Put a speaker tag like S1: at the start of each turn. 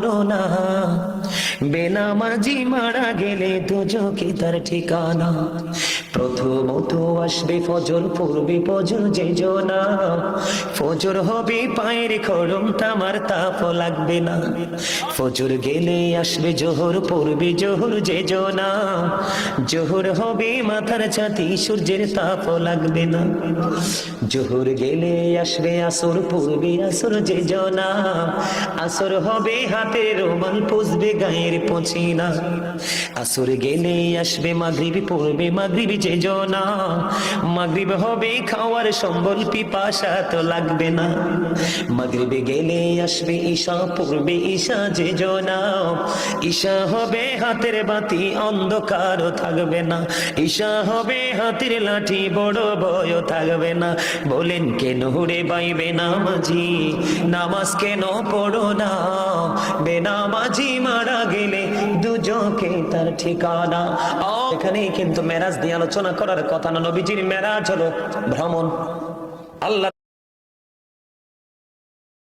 S1: পড়ো না। বেনামাজি মারা গেলে দুজকে তার ঠিকানা। প্রথমত আসবে ফজর পড়বে ফজর যে জনা। ফজর হবে পায়ের খড়ম তামার তাপ লাগবে না। ফজর গেলে আসবে জোহর, পূর্বে জোহর যে জনা। জোহর হবে মাথার ছাতি, সূর্যের তাপ লাগবে না। জোহর গেলে আসবে আসর, পূর্বে আসর যে জনা। আসর হবে হাতে রোমাল, পুষবে গায়ের পছিনা আসর গেলে আসবে মাগরিব, পড়বে মাগরিব যে জনা। মাগরিব হবে খাওয়ার সম্বল, পিপাসা তো লাগবে না। মাগরিবে গেলে আসবে ঈশা, পড়বে ঈশা যে জনা। ঈশা হবে হাতের বাতি, অন্ধকারও থাকবে না। ঈশা হবে হাতের লাঠি, বড় ভয় থাকবে না। বলেন কেন হুড়ে বাইবে নামাজি? নামাজ কেন পড়ো না? বেনামাজি মারা গেলে দুজকে তার ঠিকানা। এখানেই কিন্তু মেরাজ দিয়ে আলোচনা করার কথা না, নবীজির মেরাজ হলো ভ্রমণ। আল্লাহ